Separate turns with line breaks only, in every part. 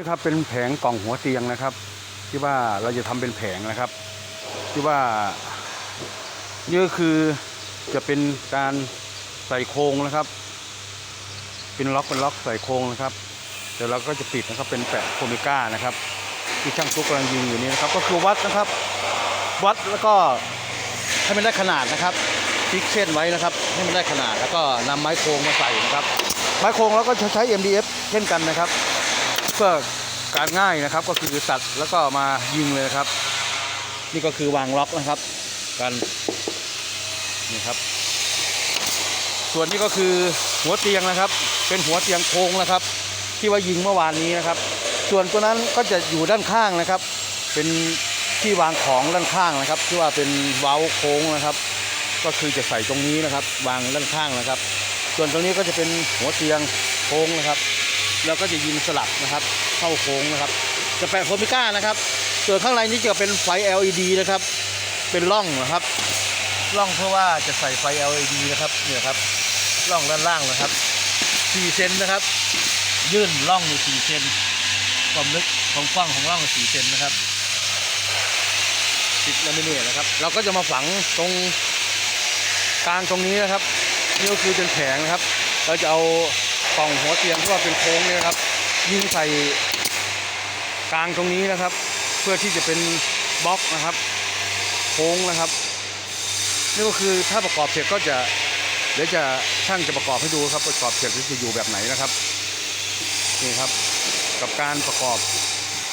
นี่ครับเป็นแผงกล่องหัวเตียงนะครับ ที่ว่าเราจะทำเป็นแผงนะครับ ที่ว่านี่ก็คือจะเป็นการใส่โครงนะครับ เป็นล็อกเป็นล็อกใส่โครงนะครับเดี๋ยวเราก็จะปิดนะครับเป็นแปะโคมิก้านะครับ ที่ช่างตุ๊กกำลังยิงอยู่นี้นะครับ ก็คือวัดนะครับ วัดแล้วก็ให้มันได้ขนาดนะครับฟิกเส้นไว้นะครับ ให้มันได้ขนาดแล้วก็นำไม้โครงมาใส่นะครับ ไม้โครงเราก็จะใช้ MDF เช่นกันนะครับ พื่อการง่ายนะครับก็คือตัดแล้วก็มายิงเลยนะครับ นี่ก็คือวางล็อกนะครับกันนี่ครับ ส่วนนี้ก็คือหัวเตียงนะครับ เป็นหัวเตียงโค้งนะครับ ที่ว่ายิงเมื่อวานนี้นะครับ ส่วนตัวนั้นก็จะอยู่ด้านข้างนะครับ เป็นที่วางของด้านข้างนะครับ ที่ว่าเป็นเว้าโค้งนะครับ ก็คือจะใส่ตรงนี้นะครับ วางด้านข้างนะครับ ส่วนตรงนี้ก็จะเป็นหัวเตียงโค้งนะครับ แล้วก็จะยิงสลับนะครับ เข้าโค้งนะครับจะแปะโคมิก้านะครับ ส่วนข้างในนี้จะเป็นไฟ LED นะครับ เป็นร่องนะครับร่องเพื่อว่าจะใส่ไฟ LED นะครับเนี่ยครับร่องด้านล่างนะครับ4เซนนะครับ ยื่นร่องอยู่4เซนความลึกของกว้างของร่อง4เซนนะครับติดลามิเนตนะครับ เราก็จะมาฝังตรงกลางตรงนี้นะครับนี่ก็คือเป็นแผงนะครับ เราจะเอา กล่องหัวเตียงที่ว่าเป็นโค้งเนี่ยนะครับ ยิงใส่กลางตรงนี้นะครับ เพื่อที่จะเป็นบล็อกนะครับ โค้งนะครับนี่ก็คือถ้าประกอบเสร็จก็จะเดี๋ยวจะช่างจะประกอบให้ดูครับ ประกอบเสร็จจะอยู่แบบไหนนะครับนี่ครับ กับการประกอบ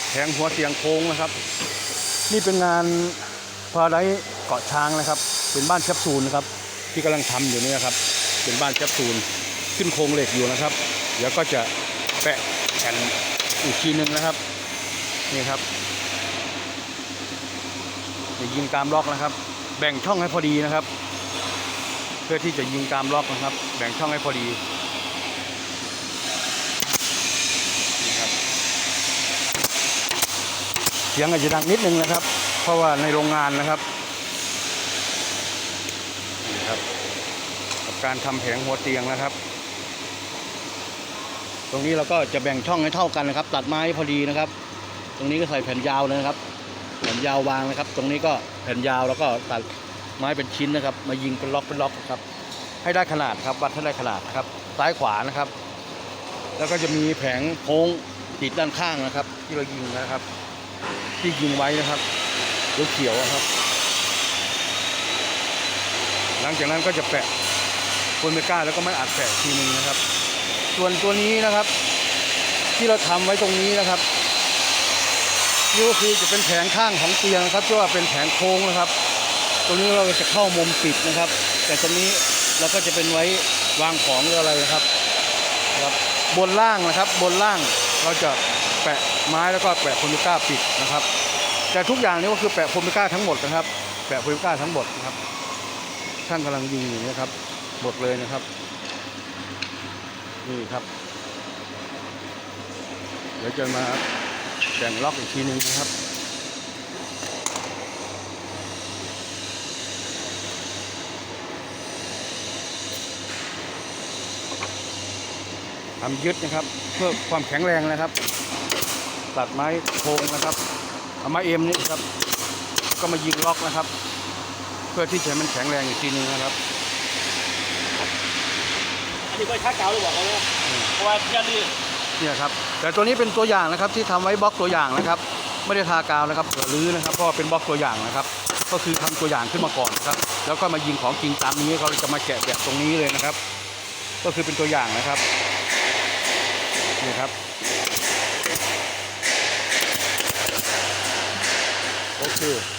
แผงหัวเตียงโค้งนะครับ นี่เป็นงานพาราไดเกาะช้างนะครับ เป็นบ้านแคปซูลนะครับ ที่กำลังทำอยู่นี่นะครับ เป็นบ้านแคปซูล ขึ้นโครงเหล็กอยู่นะครับ เดี๋ยวก็จะแปะแผ่นอีกทีหนึ่งนะครับ นี่ครับจะยิงตามล็อกนะครับ แบ่งช่องให้พอดีนะครับ เพื่อที่จะยิงตามล็อกนะครับ แบ่งช่องให้พอดีนี่ครับเสียงอาจจะดังนิดนึงนะครับ เพราะว่าในโรงงานนะครับนี่ครับ กับการทำแผงหัวเตียงนะครับ ตรงนี้เราก็จะแบ่งช่องให้เท่ากันนะครับ ตัดไม้พอดีนะครับ ตรงนี้ก็ใส่แผ่นยาวเลยนะครับ แผ่นยาววางนะครับ ตรงนี้ก็แผ่นยาวแล้วก็ตัดไม้เป็นชิ้นนะครับ มายิงเป็นล็อกเป็นล็อกครับ ให้ได้ขนาดครับ วัดให้ได้ขนาดครับ ซ้ายขวานะครับ แล้วก็จะมีแผงโค้งติดด้านข้างนะครับ ที่เรายิงนะครับ ที่ยิงไว้นะครับเขียวๆครับ หลังจากนั้นก็จะแปะครเมก้าแล้วก็ไม่อัดแปะทีนึงนะครับ ส่วนตัวนี้นะครับ ที่เราทำไว้ตรงนี้นะครับนี่ก็คือจะเป็นแผงข้างของเตียงนะครับที่ว่าเป็นแผงโค้งนะครับ ตรงนี้เราจะเข้ามุมปิดนะครับ แต่ตรงนี้เราก็จะเป็นไว้วางของหรืออะไรนะครับครับ บนล่างนะครับ บนล่างเราจะแปะไม้แล้วก็แปะโพลิก้าปิดนะครับ แต่ทุกอย่างนี้ก็คือแปะโพลิก้าทั้งหมดนะครับ แปะโพลิก้าทั้งหมดนะครับ ช่างกำลังยิงอยู่นะครับหมดเลยนะครับ นี่ครับ เดี๋ยวจะมาแบ่งล็อกอีกทีหนึ่งนะครับทำยึดนะครับ เพื่อความแข็งแรงนะครับ ตัดไม้โค้งนะครับเอาไม้เอ็มนี่ครับ ก็มายิงล็อกนะครับ เพื่อที่จะให้มันแข็งแรงอีกทีหนึงนะครับ
นนี้ก็ช้าเก่าเลยบอกเขาเลยเพราะว่ายันดี
เนี่ยครับแต่ตัวนี้เป็นตัวอย่างนะครับที่ทำไว้บล็อกตัวอย่างนะครับ ไม่ได้ทากาวนะครับเผื่อรื้อนะครับเพราะเป็นบล็อกตัวอย่างนะครับ ก็คือทำตัวอย่างขึ้นมาก่อนนะครับ แล้วก็มายิงของจริงตามนี้เขาจะมาแกะแบบตรงนี้เลยนะครับ ก็คือเป็นตัวอย่างนะครับนี่ครับโอเค